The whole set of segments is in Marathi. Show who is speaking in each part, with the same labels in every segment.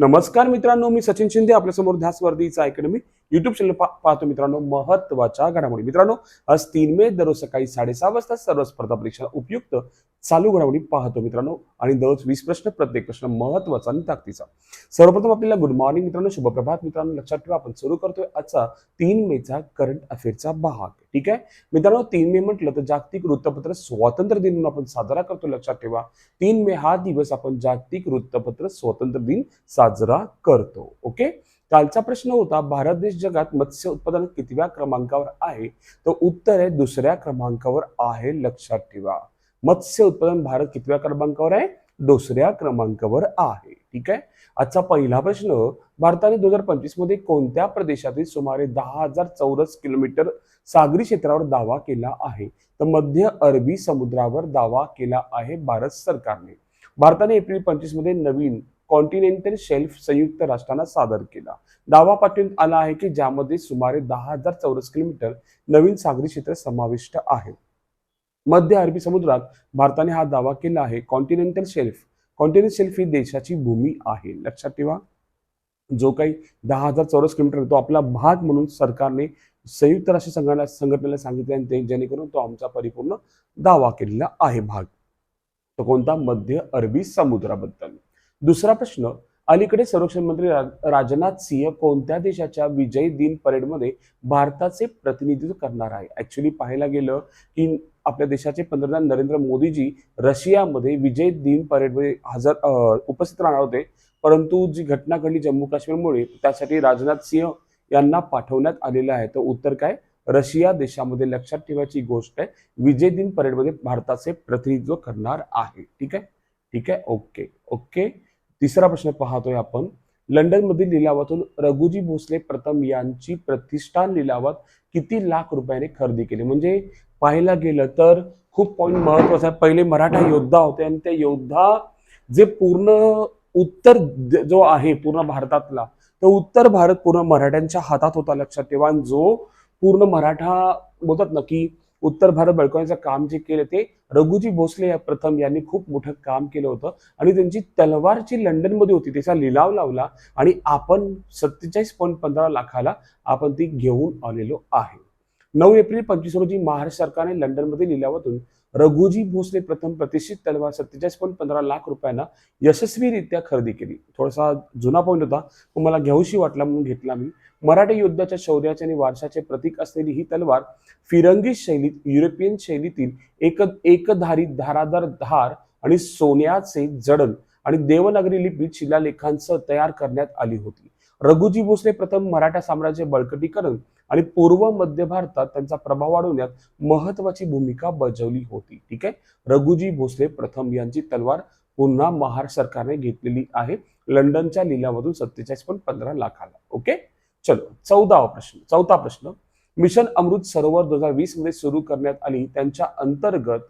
Speaker 1: नमस्कार मित्रांनो मी सचिन शिंदे आपल्यासमोर ध्यास वर्दीचा अकॅडमी युट्यूब चॅनल पाहतो मित्रांनो महत्त्वाच्या घडामोडी. मित्रांनो आज तीन मे दररोज सकाळी साडेसहा वाजता सर्व स्पर्धा परीक्षा उपयुक्त चालू घडामोडी पाहतो मित्रांनो. आणि दररोज वीस प्रश्न प्रत्येक प्रश्न महत्त्वाचा आणि ताकदीचा. सर्वप्रथम आपल्याला गुड मॉर्निंग मित्रांनो शुभप्रभात मित्रांनो. लक्षात ठेवा आपण सुरू करतोय आजचा तीन मेचा करंट अफेअरचा भाग. ठीक आहे? मित्रांनो तीन मे म्हटलं तर जागतिक वृत्तपत्र स्वातंत्र्य दिन म्हणून आपण साजरा करतो लक्षात ठेवा. तीन मे हा दिवस आपण जागतिक वृत्तपत्र स्वातंत्र्य दिन साजरा करतो. ओके? कालचा प्रश्न होता भारत देश जगात मत्स्य उत्पादन कितव्या क्रमांकावर आहे? तर उत्तर आहे दुसऱ्या क्रमांकावर आहे लक्षात ठेवा. मत्स्य उत्पादन भारत कितव्या क्रमांकावर आहे? दुसऱ्या क्रमांकावर आहे. ठीक आहे? आजचा पहिला प्रश्न भारताने दोन हजार पंचवीसमध्ये कोणत्या प्रदेशातील सुमारे दहा हजार चौरस किलोमीटर सागरी क्षेत्रावर दावा केला आहे? तर मध्य अरबी समुद्रावर दावा केला आहे भारत सरकारने. भारताने एप्रिल पंचवीसमध्ये नवीन कॉन्टिनेंटल शेल्फ संयुक्त राष्ट्रांना सादर केला. दावा पाठवण्यात आला आहे की ज्यामध्ये सुमारे दहा हजार चौरस किलोमीटर नवीन सागरी क्षेत्र समाविष्ट आहे. मध्य अरबी समुद्रात भारताने हा दावा केला आहे. कॉन्टिनेंटल शेल्फ कॉन्टिनेंटल शेल्फ ही देशाची भूमी आहे. लक्षात ठेवा. जो काही दहा हजार चौरस किलोमीटर तो आपला भाग म्हणून सरकारने संयुक्त राष्ट्र संघाला संघटनेला सांगितले आणि ते जेणेकरून तो आमचा परिपूर्ण दावा केलेला आहे भाग. तो कोणता? मध्य अरबी समुद्राबद्दल. दुसरा प्रश्न अलीकडे संरक्षण मंत्री राजनाथ सिंह कोणत्या देशाच्या विजय दिन परेडमध्ये भारताचे प्रतिनिधित्व करणार आहे? ऍक्च्युली पाहायला गेलं की आपल्या देशाचे पंतप्रधान नरेंद्र मोदीजी रशियामध्ये विजय दिन परेडमध्ये हजर उपस्थित राहणार होते. परंतु जी घटना घडली जम्मू काश्मीरमुळे त्यासाठी राजनाथ सिंह यांना पाठवण्यात आलेलं आहे. तर उत्तर काय? रशिया देशामध्ये लक्षात ठेवायची गोष्ट आहे विजय दिन परेडमध्ये भारताचे प्रतिनिधित्व करणार आहे. ठीक आहे? ठीक आहे? ओके. ओके. तिसरा प्रश्न पाहतोय आपण. लंडनमधील लिलावातून रघुजी भोसले प्रथम यांची प्रतिष्ठान लिलावात किती लाख रुपयाने खरेदी केली? म्हणजे पाहायला गेलं तर खूप पॉईंट महत्त्वाचा आहे. पहिले मराठा योद्धा होते आणि त्या योद्धा जे पूर्ण उत्तर जो आहे पूर्ण भारतातला तर उत्तर भारत पूर्ण मराठ्यांच्या हातात होता लक्षात ठेवा. आणि जो पूर्ण मराठा बोलतात ना की उत्तर भारत बळकवण्याचं काम जे केलं ते रघुजी भोसले या प्रथम यांनी खूप मोठं काम केलं होतं. आणि त्यांची तलवार जी लंडनमध्ये होती त्याचा लिलाव लावला आणि आपण सत्तेचाळीस पॉईंट पंधरा लाखाला आपण ती घेऊन आलेलो आहे. नऊ एप्रिल पंचवीस रोजी महाराष्ट्र सरकारने लंडनमध्ये लिलावातून रघुजी भोसले प्रथम प्रतिष्ठित तलवार सत्तेचाळीस पॉईंट पंधरा लाख रुपयांना यशस्वीरित्या खरेदी केली. थोडासा जुना पॉईंट होता पण मला घ्याऊशी वाटला म्हणून घेतला मी. मराठी युद्धाच्या शौर्याचे आणि वारशाचे प्रतीक असलेली ही तलवार फिरंगी शैलीत युरोपियन शैलीतील एक एकधारी धारादार धार आणि सोन्याचे जडण आणि देवनागरी लिपीत शिलालेखांसह तयार करण्यात आली होती. रघुजी भोसले प्रथम मराठा साम्राज्य बळकटीकरण आणि पूर्व मध्य भारतात त्यांचा प्रभाव वाढवण्यात महत्वाची भूमिका बजावली होती. ठीक आहे? रघुजी भोसले प्रथम यांची तलवार पुन्हा महाराष्ट्र सरकारने घेतलेली आहे. लंडनच्या लिलावातून सत्तेचाळीस पॉईंट पंधरा लाखाला ओके? चलो चौदावा प्रश्न चौथा प्रश्न. मिशन अमृत सरोवर दोन हजार वीसमध्ये सुरू करण्यात आली. त्यांच्या अंतर्गत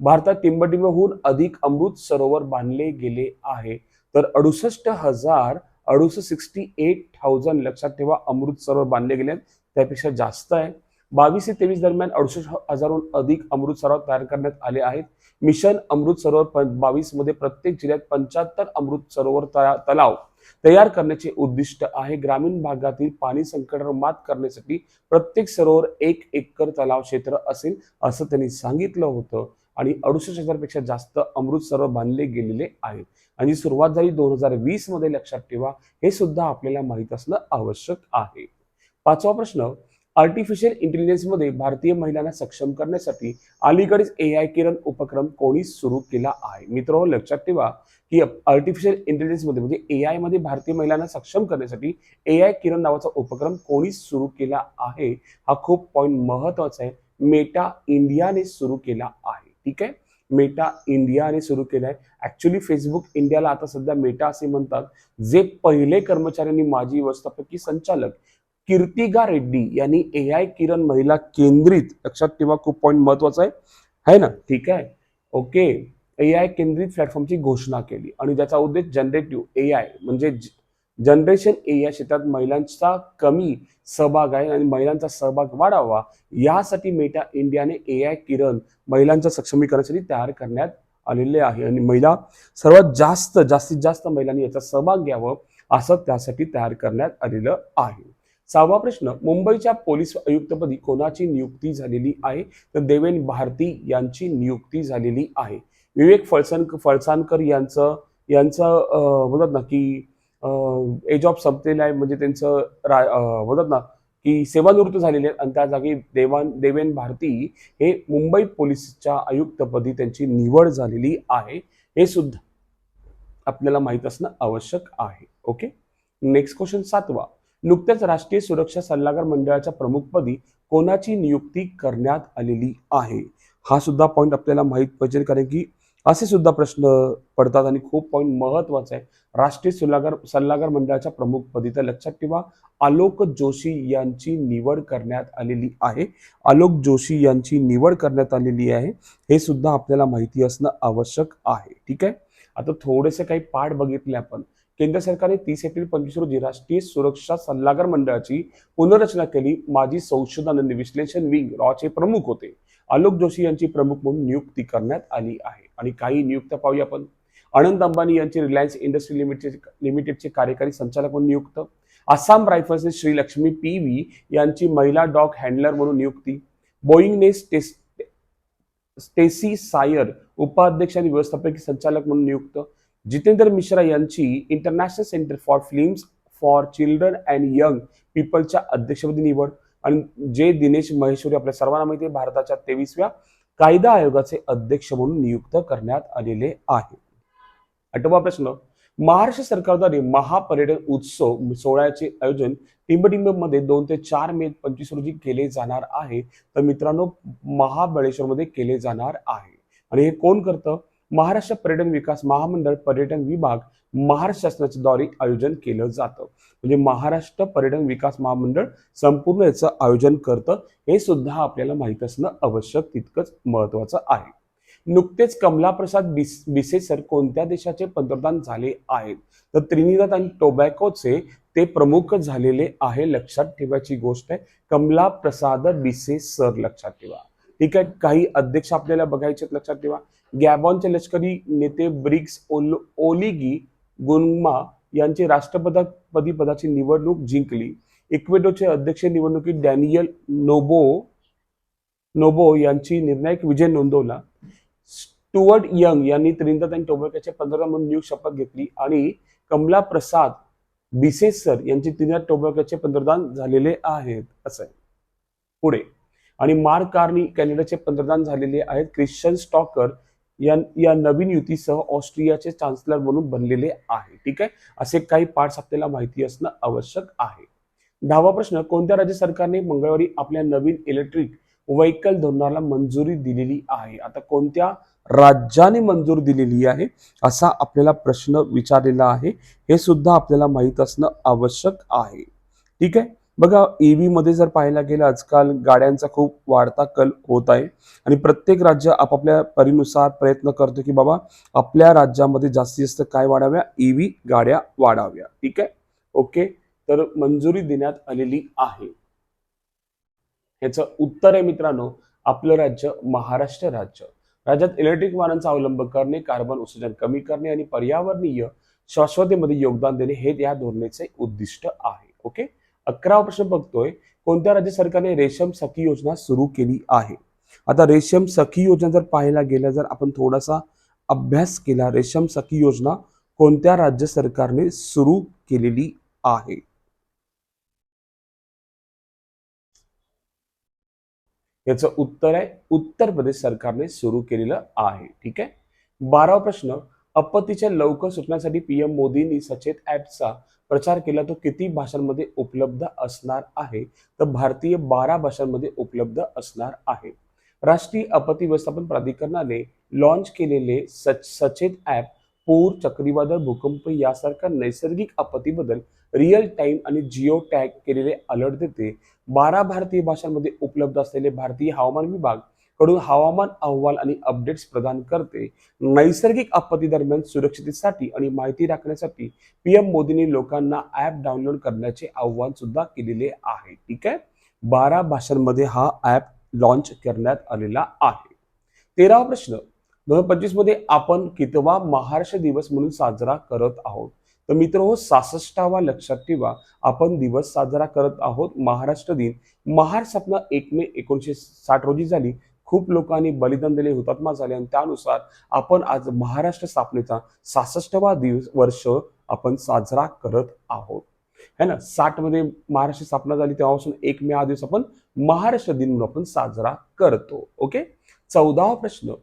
Speaker 1: भारतात टिंबटिंबहून अधिक अमृत सरोवर बांधले गेले आहे. तर अडुसष्ट हजार अडुसष्ट सिक्स्टी एट थाउजंड लक्षात ठेवा. अमृत सरोवर बांधले गेले आहेत. त्यापेक्षा जास्त आहे. बावीस ते तेवीस दरम्यान अडुसष्ट हजारहून अधिक अमृत सरोवर तयार करण्यात आले आहेत. मिशन अमृत सरोवर बावीसमध्ये प्रत्येक जिल्ह्यात पंच्याहत्तर अमृत सरोवर तलाव तयार करण्याचे उद्दिष्ट आहे. ग्रामीण भागातील पाणी संकटावर मात करण्यासाठी प्रत्येक सरोवर एक एकर तलाव क्षेत्र असेल असं त्यांनी सांगितलं होतं. आणि अडुसष्ट हजारपेक्षा जास्त अमृत सरोवर बांधले गेलेले आहेत. आणि सुरुवात झाली दोन हजार वीसमध्ये लक्षात ठेवा हे सुद्धा आपल्याला माहीत असणं आवश्यक आहे. पाचवा प्रश्न आर्टिफिशियल इंटेलिजन्समध्ये भारतीय महिलांना सक्षम करण्यासाठी अलीकडेच ए आय किरण उपक्रम कोणी सुरू केला आहे? मित्र लक्षात ठेवा की आर्टिफिशियल इंटेलिजन्समध्ये म्हणजे ए आयमध्ये भारतीय महिलांना सक्षम करण्यासाठी ए आय किरण नावाचा उपक्रम कोणी सुरू केला आहे? हा खूप पॉईंट महत्त्वाचा आहे. मेटा इंडियाने सुरू केला आहे. ठीक आहे? मेटा इंडियाने सुरू केलं आहे ऍक्च्युली फेसबुक इंडियाला आता सध्या मेटा असे म्हणतात जे पहिले कर्मचाऱ्यांनी माजी व्यवस्थापकीय संचालक कीर्तिगा रेड्डी यांनी ए आय किरण महिला केंद्रित लक्षात ठेवा खूप पॉईंट महत्त्वाचा आहे. है ना? ठीक आहे? ओके ए आय केंद्रित प्लॅटफॉर्मची घोषणा केली. आणि ज्याचा उद्देश जनरेटिव्ह ए आय म्हणजे जनरेशन ए या क्षेत्रात महिलांचा कमी सहभाग आहे आणि महिलांचा सहभाग वाढावा यासाठी मेटा इंडियाने ए आय किरण महिलांच्या सक्षमीकरणासाठी तयार करण्यात आलेले आहे. आणि महिला सर्वात जास्त जास्तीत जास्त महिलांनी याचा सहभाग घ्यावं असं त्यासाठी तयार करण्यात आलेलं आहे. सहावा प्रश्न मुंबईच्या पोलीस आयुक्तपदी कोणाची नियुक्ती झालेली आहे? तर देवेन भारती यांची नियुक्ती झालेली आहे. विवेक फळसण फळसाणकर यांचं यांचं बोलत ना की एज ऑफ संपलेलं आहे म्हणजे त्यांचं रा बोलतात ना की सेवानिवृत्त झालेले आहेत. आणि त्या जागी देवान देवेन भारती हे मुंबई पोलीसच्या आयुक्तपदी त्यांची निवड झालेली आहे. हे सुद्धा आपल्याला माहीत असणं आवश्यक आहे. ओके नेक्स्ट क्वेश्चन सातवा. नुकत्याच राष्ट्रीय सुरक्षा सल्लागार मंडळाच्या प्रमुखपदी कोणाची नियुक्ती करण्यात आलेली आहे? हा सुद्धा पॉईंट आपल्याला माहीत पाहिजे कारण की असे सुद्धा प्रश्न पडतात आणि खूप पॉईंट महत्त्वाचा आहे राष्ट्रीय सल्लागार सल्लागार मंडळाच्या प्रमुखपदी तर लक्षात ठेवा. आलोक जोशी यांची निवड करण्यात आलेली आहे. आलोक जोशी यांची निवड करण्यात आलेली आहे. हे सुद्धा आपल्याला माहिती असणं आवश्यक आहे. ठीक आहे? आता थोडेसे काही पाठ बघितले आपण. केंद्र सरकारने तीस एप्रिल पंचवीस रोजी राष्ट्रीय सुरक्षा सल्लागार मंडळाची पुनर्रचना केली. माजी संशोधन आणि विश्लेषण विंग रॉचे प्रमुख होते. आलोक जोशी यांची प्रमुख म्हणून नियुक्ती करण्यात आली आहे. आणि काही नियुक्त पाहूया आपण. अनंत अंबानी यांची रिलायन्स इंडस्ट्री लिमिटेड लिमिटेडचे कार्यकारी संचालक म्हणून नियुक्त. आसाम रायफल्सचे श्री लक्ष्मी पी व्ही यांची महिला डॉग हँडलर म्हणून नियुक्ती. बोईंगने स्टेस स्टेसी सायर उपाध्यक्ष आणि व्यवस्थापकीय संचालक म्हणून नियुक्त. जितेंद्र मिश्रा यांची international centre for films for children and young पीपलच्या अध्यक्षपदी निवड. आणि जे दिनेश महेश्वरी आपल्या सर्वांना माहिती आहे भारताच्या तेवीसव्या कायदा आयोगाचे अध्यक्ष म्हणून नियुक्त करण्यात आलेले आहे. आठवा प्रश्न. महाराष्ट्र सरकारद्वारे महापर्यटन उत्सव सोहळ्याचे आयोजन टिंबटिंबमध्ये दोन ते चार मे पंचवीस रोजी केले जाणार आहे. तर मित्रांनो महाबळेश्वरमध्ये केले जाणार आहे. आणि हे कोण करतं? महाराष्ट्र पर्यटन विकास महामंडळ पर्यटन विभाग महाराष्ट्र शासनाच्या द्वारे आयोजन केलं जातं. म्हणजे महाराष्ट्र पर्यटन विकास महामंडळ संपूर्ण याचं आयोजन करतं हे सुद्धा आपल्याला माहीत असणं आवश्यक तितकंच महत्वाचं आहे. नुकतेच कमला प्रसाद बिस सर कोणत्या देशाचे पंतप्रधान झाले आहेत? तर त्रिनिदाद आणि टोबॅकोचे ते प्रमुख झालेले आहे लक्षात ठेवायची गोष्ट आहे. कमला प्रसाद बिसे सर लक्षात ठेवा. ठीक आहे काही अध्यक्ष आपल्याला बघायचे लक्षात ठेवा. गॅबॉनचे लष्करी नेते ब्रिक्स ओल ओलिगी गुन्मा यांची राष्ट्रपती पदाची निवडणूक जिंकली. इक्वेडोचे अध्यक्ष निवडणुकीत डॅनियल नोबो नोबो यांची निर्णायक विजय नोंदवला. स्टुअर्ट यंग यांनी त्रिनिदाद आणि टोबॅकोचे पंधरा म्हणून नियुक्त शपथ घेतली आणि कमला प्रसाद बिसेसर यांचे त्रिनिदाद टोबॅकोचे पंतप्रधान झालेले आहेत. असं आहे. पुढे. आणि मार्क कार्नी कॅनडाचे पंतप्रधान झालेले आहेत क्रिश्चन स्टॉकर या या नवीन युतीसह ऑस्ट्रियाचे चान्सलर म्हणून बनलेले आहे. ठीक आहे? असे काही पार्ट्स आपल्याला माहिती असणं आवश्यक आहे. दहावा प्रश्न कोणत्या राज्य सरकारने मंगळवारी आपल्या नवीन इलेक्ट्रिक व्हेकल धोरणाला मंजुरी दिलेली आहे? आता कोणत्या राज्याने मंजूर दिलेली आहे असा आपल्याला प्रश्न विचारलेला आहे हे सुद्धा आपल्याला माहीत असणं आवश्यक आहे. ठीक आहे? बघा ईव्ही मध्ये जर पाहायला गेलं आजकाल गाड्यांचा खूप वाढता कल होत आहे. आणि प्रत्येक राज्य आपापल्या परीनुसार प्रयत्न करतो की बाबा आपल्या राज्यामध्ये जास्तीत जास्त काय वाढाव्या? ईव्ही गाड्या वाढाव्या. ठीक आहे? ओके? तर मंजुरी देण्यात आलेली आहे. ह्याचं उत्तर आहे मित्रांनो आपलं राज्य महाराष्ट्र राज्य. राज्यात इलेक्ट्रिक वाहनांचा अवलंब करणे कार्बन उत्सर्जन कमी करणे आणि पर्यावरणीय शाश्वतेमध्ये योगदान देणे हे या धोरणेचे उद्दिष्ट आहे. ओके? अकरावा प्रश्न बघतोय कोणत्या राज्य सरकारने रेशम सखी योजना सुरू केली आहे? आता रेशम सखी योजना जर पाहायला गेलं जर आपण थोडासा अभ्यास केला रेशम सखी योजना कोणत्या राज्य सरकारने सुरू केलेली आहे? याचं उत्तर आहे उत्तर प्रदेश सरकारने सुरू केलेलं आहे. ठीक आहे? बारावा प्रश्न आपत्तीच्या लवकर सुटण्यासाठी पीएम मोदींनी सचेत ऍपचा प्रचार केला तो किती भाषांमध्ये उपलब्ध असणार आहे? तर भारतीय बारा भाषांमध्ये उपलब्ध असणार आहे. राष्ट्रीय आपत्ती व्यवस्थापन प्राधिकरणाने लॉन्च केलेले सच सचेत ऍप पूर चक्रीवादळ भूकंप यासारख्या नैसर्गिक आपत्तीबद्दल रिअल टाइम आणि जिओ टॅग केलेले अलर्ट देते. बारा भारतीय भाषांमध्ये उपलब्ध असलेले भारतीय हवामान विभाग कडून हवामान अहवाल आणि अपडेट्स प्रदान करते. नैसर्गिक आपत्ती दरम्यान सुरक्षिततेसाठी आणि माहिती राखण्यासाठी पीएम मोदींनी लोकांना ऍप डाउनलोड करण्याचे आव्हान सुद्धा केलेले आहे. ठीक आहे? बारा भाषांमध्ये हा ऍप लॉन्च करण्यात आलेला आहे. तेरावा प्रश्न. दोन हजार पंचवीसमध्ये आपण कितवा महाराष्ट्र दिवस म्हणून साजरा करत आहोत? तर मित्र हो सासष्टावा लक्षात ठेवा. आपण दिवस साजरा करत आहोत. महाराष्ट्र दिन. महार स्थापना एक मे एकोणीसशे साठ रोजी झाली. खूप लोकांनी बलिदान दिले हुतात्मा झाले आणि त्यानुसार आपण आज महाराष्ट्र स्थापनेचा सहासष्टवा दिवस वर्ष आपण साजरा करत आहोत. है ना? साठमध्ये महाराष्ट्र स्थापना झाली तेव्हापासून एक मे हा दिवस आपण महाराष्ट्र दिन म्हणून आपण साजरा करतो. ओके? चौदावा प्रश्न.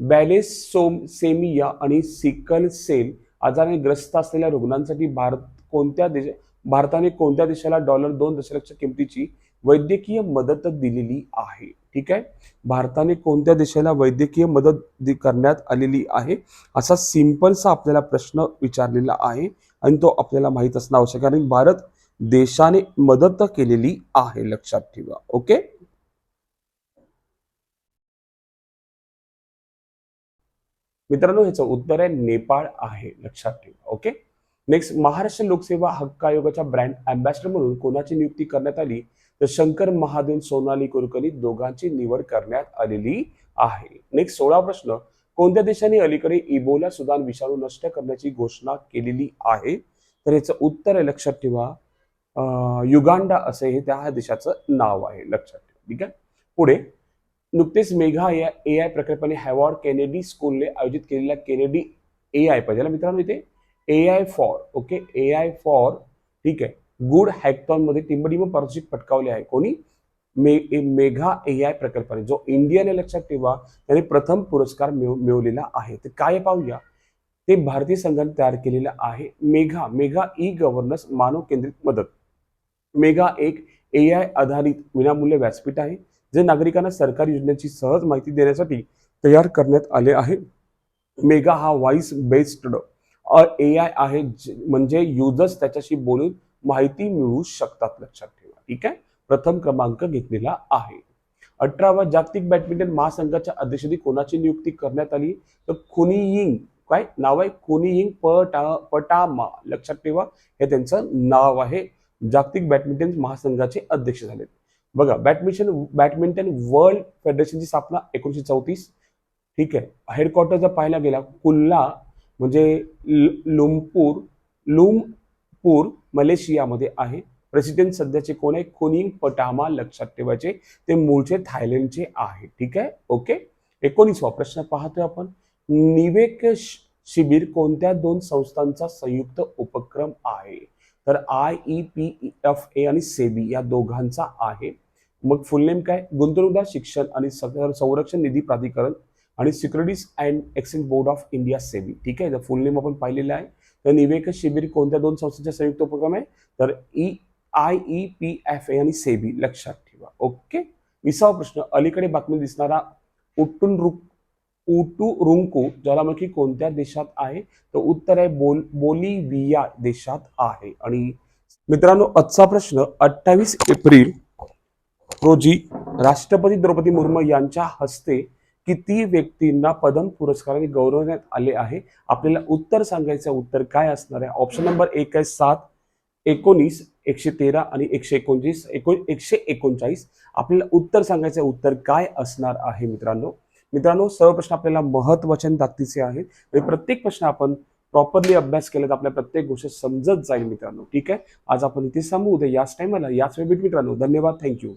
Speaker 1: बॅलेसोसेमिया आणि सिकल सेल आजाराने ग्रस्त असलेल्या रुग्णांसाठी भारत कोणत्या देश भारताने कोणत्या देशाला डॉलर दोन दशलक्ष किमतीची वैद्यकीय मदत दिलेली आहे? ठीक आहे? भारताने कोणत्या देशाला वैद्यकीय मदत करण्यात आलेली आहे? असा सिंपलसा आपल्याला प्रश्न विचारलेला आहे आणि तो आपल्याला माहीत असणं आवश्यक आहे कारण भारत देशाने मदत केलेली आहे लक्षात ठेवा. ओके? मित्रांनो ह्याचं उत्तर आहे नेपाळ आहे लक्षात ठेवा. ओके? नेक्स्ट महाराष्ट्र लोकसेवा हक्क आयोगाच्या ब्रँड अँबॅसिडर म्हणून कोणाची नियुक्ती करण्यात आली? तर शंकर महादेव सोनाली कुलकर्णी दोघांची निवड करण्यात आलेली आहे. नेक्स्ट सोळा प्रश्न. कोणत्या देशाने अलीकडे इबोला सुदान विषाणू नष्ट करण्याची घोषणा केलेली आहे? तर याचं उत्तर आहे लक्षात ठेवा. युगांडा असे हे त्या देशाचं नाव आहे. लक्षात ठेवा. ठीक आहे? पुढे. नुकतेच मेघा या ए आय प्रकल्पाने हॅवॉर्ड केनेडी स्कूलने आयोजित केलेल्या केनेडी ए आय पाहिजे मित्रांनो इथे? A I for okay A I for ठीक आहे. गुड हॅकथॉनमध्ये टिंबडिंब पारितोषिक पटकावले आहे. कोणी? मे मेघा ए आय प्रकल्पाने. जो इंडियाने लक्षात ठेवा त्याने प्रथम पुरस्कार मिळवलेला आहे. तर काय पाहूया. ते भारतीय संघाने तयार केलेलं आहे. मेघा मेघा ई गव्हर्नन्स मानव केंद्रित मदत. मेघा एक ए आय आधारित विनामूल्य व्यासपीठ आहे जे नागरिकांना सरकारी योजनांची सहज माहिती देण्यासाठी तयार करण्यात आले आहे. मेगा हा व्हॉइस बेस्ड ए आय आहे म्हणजे युजर्स त्याच्याशी बोलून माहिती मिळू शकतात लक्षात ठेवा. ठीक आहे? प्रथम क्रमांक घेतलेला आहे. अठरावा जागतिक बॅडमिंटन महासंघाच्या अध्यक्षपदी कोणाची नियुक्ती करण्यात आली? तर खुनियिंग काय? नाव आहे खुनियिंग पटा पटामा. लक्षात ठेवा हे त्यांचं नाव आहे. जागतिक बॅडमिंटन महासंघाचे अध्यक्ष झाले बघा बॅडमिंटन बॅडमिंटन वर्ल्ड फेडरेशनची स्थापना एकोणीशे चौतीस. ठीक आहे? हेडक्वार्टर जर पाहायला गेला कुल्ला म्हणजे ल- लुम पूर मलेशियामध्ये आहे. प्रेसिडेंट सध्याचे कोण आहे? कोनिंग पटामा लक्षात ठेवायचे. ते मूळचे थायलंडचे आहे. ठीक आहे? ओके एकोणीसवा प्रश्न पाहतोय आपण. निवेक शिबिर कोणत्या दोन संस्थांचा संयुक्त उपक्रम आहे? तर I E P F A आणि सेबी या दोघांचा आहे. मग फुल नेम काय? गुंतवणूकदार शिक्षण आणि संरक्षण निधी प्राधिकरण आणि securities and exchange board of India SEBI ठीक आहे? फुल नेम आपण पाहिलेलं आहे. तर निवेक शिबिर कोणत्या दोन संस्थांचा संयुक्त उपक्रम आहे? तर E I E P F A आणि सेबी. लक्षात ठेवा. ओके? विसावा प्रश्न. अलीकडे बातमी दिसणारा उटून रुक उटुरुंकू ज्वालामुखी कोणत्या देशात आहे? तर उत्तर आहे बोल बोलिव्हिया देशात आहे. आणि मित्रांनो आजचा प्रश्न अठ्ठावीस एप्रिल रोजी राष्ट्रपती द्रौपदी मुर्मू यांच्या हस्ते किती व्यक्तींना पदम पुरस्काराने गौरवण्यात आले आहे? आपल्याला उत्तर सांगायचं उत्तर काय असणार आहे? ऑप्शन नंबर एक आहे सात एकोणीस एकशे तेरा आणि एकशे एकोणतीस एको एकशे एकोणचाळीस. आपल्याला उत्तर सांगायचं उत्तर काय असणार आहे मित्रांनो? मित्रांनो सर्व प्रश्न आपल्याला महत्त्वाचे आणि ताकदीचे आहेत. आणि प्रत्येक प्रश्न आपण प्रॉपरली अभ्यास केला तर आपल्या प्रत्येक गोष्ट समजत जाईल मित्रांनो. ठीक आहे? आज आपण इथे सांगू उद्या याच टायमाला याच वेळी मित्रांनो. धन्यवाद. थँक्यू